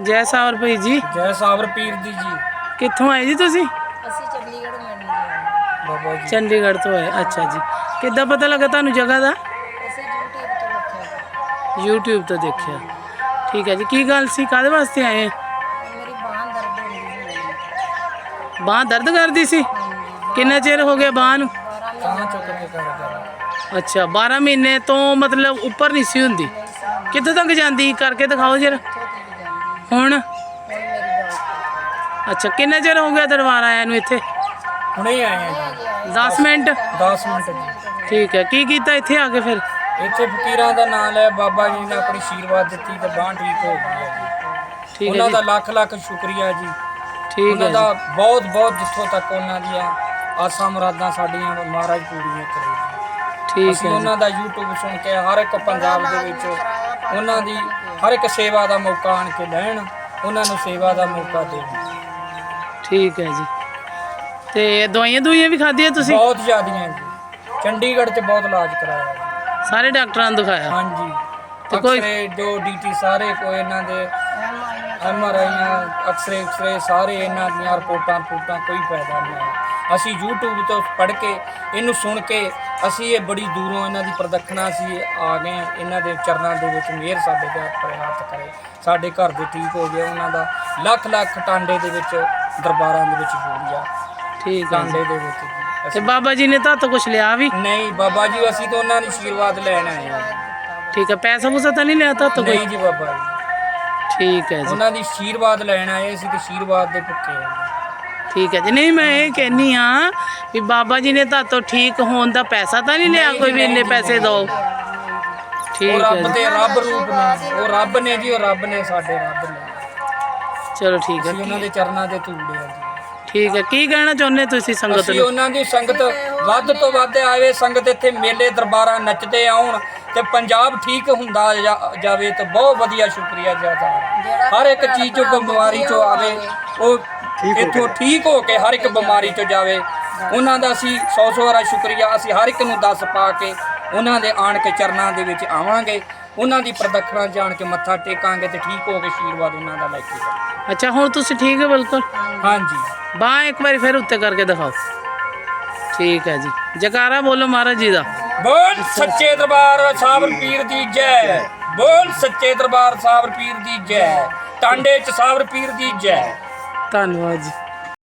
ਜੈ ਸਾਵਰ ਭਾਈ ਜੀ। ਜੈ ਸਾਵਰ ਪੀਰ ਦੀ ਜੀ। ਕਿੱਥੋਂ ਆਏ ਜੀ ਤੁਸੀਂ? ਅਸੀਂ ਚੰਡੀਗੜ੍ਹ ਮਿਲਣ ਗਏ ਬਾਬਾ ਜੀ। ਚੰਡੀਗੜ੍ਹ ਤੋਂ ਆਏ ਅੱਛਾ ਜੀ। ਕਿੱਦਾਂ ਪਤਾ ਲੱਗਾ ਤੁਹਾਨੂੰ ਜਗ੍ਹਾ ਦਾ? ਅਸੀਂ YouTube ਤੋਂ ਦੇਖਿਆ YouTube ਤੋਂ ਦੇਖਿਆ। ਠੀਕ ਹੈ ਜੀ ਕੀ ਗੱਲ ਸੀ? ਕਾਦੇ ਵਾਸਤੇ ਆਏ ਮੇਰੀ ਬਾਂਹ ਦਰਦ ਹੁੰਦੀ ਸੀ ਬਾਹ ਦਰਦ ਕਰਦੀ ਸੀ? ਕਿੰਨਾ ਚਿਰ ਹੋ ਗਿਆ ਬਾਹ ਨੂੰ? 12 ਤਾਂ ਚੁੱਕ ਕੇ ਕਰ ਕਰ ਅੱਛਾ 12 ਮਹੀਨੇ ਤੋਂ ਮਤਲਬ ਉੱਪਰ ਨਹੀਂ ਸੀ ਹੁੰਦੀ। ਕਿੱਥੇ ਤੱਕ ਜਾਂਦੀ? ਕਰਕੇ ਦਿਖਾਓ ਜਰਾ। ਹੁਣ? ਅੱਛਾ ਕਿੰਨਾ ਚਿਰ ਹੋ ਗਿਆ ਦਰਬਾਰ ਆਇਆ ਨੂੰ ਇੱਥੇ? ਹੁਣੇ ਆਏ ਆ ਜੀ। 10 ਮਿੰਟ? 10 ਮਿੰਟ ਜੀ। ਠੀਕ ਹੈ ਕੀ ਕੀਤਾ ਇੱਥੇ ਆ ਕੇ ਫਿਰ? ਇੱਥੇ ਫਕੀਰਾਂ ਦਾ ਨਾਮ ਲੈ ਬਾਬਾ ਜੀ ਨੇ ਆਪਣੀ ਆਸ਼ੀਰਵਾਦ ਦਿੱਤੀ ਤੇ ਬਾਂਹ ਠੀਕ ਹੋ ਗਈ ਹੈ ਜੀ। ਠੀਕ ਉਹਨਾਂ ਦਾ ਲੱਖ ਲੱਖ ਸ਼ੁਕਰੀਆ ਜੀ। ਠੀਕ ਉਹਨਾਂ ਹੈ ਦਾ ਜੀ। ਬਹੁਤ ਬਹੁਤ ਜਿੱਥੋਂ ਤੱਕ ਉਹਨਾਂ ਦੀਆਂ ਆਸਾਂ ਮੁਰਾਦਾਂ ਸਾਡੀਆਂ ਮਹਾਰਾਜ ਪੂਰੀਆਂ ਕਰੇ ਠੀਕ ਅਸੀਂ ਹੈ ਜੀ। ਉਹਨਾਂ ਦਾ YouTube ਸੁਣ ਕੇ ਹਰ ਇੱਕ ਪੰਜਾਬ ਦੇ ਵਿੱਚ ਉਹਨਾਂ ਦੀ ਹਰ ਇੱਕ ਸੇਵਾ ਦਾ ਮੌਕਾ ਆਣ ਕੇ ਲੈਣ ਉਹਨਾਂ ਨੂੰ ਸੇਵਾ ਦਾ ਮੌਕਾ ਦੇਣ। ਠੀਕ ਹੈ ਜੀ। ਤੇ ਦਵਾਈਆਂ ਦੁਈਆਂ ਵੀ ਖਾਧੀਆਂ ਤੁਸੀਂ? ਬਹੁਤ ਜ਼ਿਆਦੀਆਂ ਜੀ। ਚੰਡੀਗੜ੍ਹ 'ਚ ਬਹੁਤ ਇਲਾਜ ਕਰਾਇਆ ਜੀ। ਸਾਰੇ ਡਾਕਟਰਾਂ ਨੂੰ ਦਿਖਾਇਆ? ਹਾਂਜੀ। ਤੇ ਕੋਈ- ਅਕਸਰੇ ਜੋ ਡੀਟੀ ਸਾਰੇ ਕੋਈ ਇਹਨਾਂ ਦੇ ਐਮ ਆਰ ਆਈਆਂ ਅਕਸਰੇ ਅਕਸਰੇ ਸਾਰੇ ਇਹਨਾਂ ਦੀਆਂ ਰਿਪੋਰਟਾਂ ਰਿਪੋਰਟਾਂ ਕੋਈ ਫਾਇਦਾ ਨਹੀਂ ਹੈ। ਅਸੀਂ YouTube ਤੋਂ ਪੜ੍ਹ ਕੇ ਇਹਨੂੰ ਸੁਣ ਕੇ ਅਸੀਂ ਇਹ ਬੜੀ ਦੂਰੋਂ ਇਹਨਾਂ ਦੀ ਪ੍ਰਦਖਣਾ ਅਸੀਂ ਆ ਗਏ ਹਾਂ। ਇਹਨਾਂ ਦੇ ਚਰਨਾਂ ਦੇ ਵਿੱਚ ਮਿਹਰ ਸਾਡੇ ਤੇ ਆਪਣੇ ਹੱਥ ਕਰੇ। ਸਾਡੇ ਘਰ ਦੇ ਠੀਕ ਹੋ ਗਏ ਉਹਨਾਂ ਦਾ ਲੱਖ ਲੱਖ ਟਾਂਡੇ ਦੇ ਵਿੱਚ ਦਰਬਾਰਾਂ ਦੇ ਵਿੱਚ ਜੁੜਿਆ ਠੀਕ ਹੈ ਜੀ। ਟਾਂਡੇ ਦੇ ਵਿੱਚ ਜੀ ਤੇ ਅਸੀਂ- ਬਾਬਾ ਜੀ ਨੇ ਤਾਂ ਕੁਝ ਲਿਆ ਵੀ? ਨਹੀਂ ਬਾਬਾ ਜੀ ਅਸੀਂ ਤਾਂ ਉਹਨਾਂ ਦੀ ਆਸ਼ੀਰਵਾਦ ਲੈਣ ਆਏ ਹਾਂ। ਠੀਕ ਹੈ ਪੈਸਾ ਪੂਸਾ ਤਾਂ ਨਹੀਂ ਲਿਆ ਤਾਂ ਕੋਈ? ਨਹੀਂ ਜੀ ਬਾਬਾ ਜੀ। ਠੀਕ ਹੈ ਜੀ। ਉਹਨਾਂ ਦੀ ਆਸ਼ੀਰਵਾਦ ਲੈਣ ਆਏ ਸੀ ਤੇ ਆਸ਼ੀਰਵਾਦ ਦੇ ਭੁੱਖੇ ਆ ਠੀਕ ਹੈ ਜੀ। ਨਹੀਂ ਮੈਂ ਇਹ ਕਹਿਨੀ ਆ ਵੀ ਬਾਬਾ ਜੀ ਨੇ ਤਾਂ ਤੋਂ ਠੀਕ ਹੋਣ ਦਾ ਪੈਸਾ ਤਾਂ ਨਹੀਂ ਲਿਆ ਕੋਈ ਜੀ, ਵੀ ਇੰਨੇ ਜੀ, ਪੈਸੇ ਦੋ। ਉਹ ਠੀਕ ਹੈ ਰੱਬ ਜੀ। ਦੇ ਰੱਬ ਰੂਪ ਨੇ ਉਹ ਰੱਬ ਨੇ ਜੀ ਉਹ ਰੱਬ ਨੇ ਸਾਡੇ ਰੱਬ ਨੇ। ਚਲੋ ਠੀਕ ਹੈ ਅਸੀਂ ਉਹਨਾਂ ਦੇ ਚਰਨਾਂ ਦੇ ਧੂੜੇ ਆ ਜੀ। ਠੀਕ ਹੈ ਕੀ ਕਹਿਣਾ ਚਾਹੁੰਦੇ ਤੁਸੀਂ ਸੰਗਤ ਅਸੀਂ ਨੂੰ? ਉਹਨਾਂ ਦੀ ਸੰਗਤ ਵੱਧ ਤੋਂ ਵੱਧ ਆਵੇ ਸੰਗਤ ਇੱਥੇ ਮੇਲੇ ਦਰਬਾਰਾਂ ਨੱਚਦੇ ਆਉਣ ਤੇ ਪੰਜਾਬ ਠੀਕ ਹੁੰਦਾ ਜਾ- ਜਾਵੇ ਤਾਂ ਬਹੁਤ ਵਧੀਆ ਸ਼ੁਕਰੀਆ ਜ਼ਿਆਦਾ ਹਰ ਇੱਕ ਚੀਜ਼ ਚੋਂ ਬਿਮਾਰੀ ਚੋਂ ਆਵੇ ਉਹ ਇੱਥੋਂ ਠੀਕ ਹੋ ਕੇ ਹਰ ਇੱਕ ਬਿਮਾਰੀ ਤੋਂ ਜਾਵੇ। ਉਹਨਾਂ ਦਾ ਅਸੀਂ ਸੌ ਸੌ ਵਾਰਾ ਸ਼ੁਕਰੀਆ। ਅਸੀਂ ਹਰ ਇੱਕ ਨੂੰ ਦੱਸ ਪਾ ਕੇ ਉਹਨਾਂ ਦੇ ਆਣ ਕੇ ਚਰਨਾਂ ਦੇ ਵਿੱਚ ਆਵਾਂਗੇ। ਉਹਨਾਂ ਦੀ ਪ੍ਰਦਖਣਾ ਜਾਣ ਕੇ ਮੱਥਾ ਟੇਕਾਂਗੇ ਤੇ ਠੀਕ ਹੋ ਕੇ ਆਸ਼ੀਰਵਾਦ ਉਹਨਾਂ ਦਾ ਲੈ ਕੇ ਜਾਵਾਂਗੇ। ਅੱਛਾ ਹੁਣ ਤੁਸੀਂ ਠੀਕ ਹੋ ਬਿਲਕੁਲ? ਹਾਂਜੀ। ਬਾਹ ਇੱਕ ਵਾਰੀ ਫਿਰ ਉੱਤੇ ਕਰਕੇ ਦਿਖਾਓ। ਠੀਕ ਹੈ ਜੀ। ਜਕਾਰਾ ਬੋਲੋ ਮਹਾਰਾਜ ਜੀ ਦਾ। ਬੋਲ ਸੱਚੇ ਦਰਬਾਰ ਸਾਬਰ ਪੀਰ ਦੀ ਜੈ। ਬੋਲ ਸੱਚੇ ਦਰਬਾਰ ਸਾਬਰ ਪੀਰ ਦੀ ਜੈ। ਟਾਂਡੇ ਚ ਸਾਬਰ ਪੀਰ ਦੀ ਜੈ। ਧੰਨਵਾਦ ਜੀ।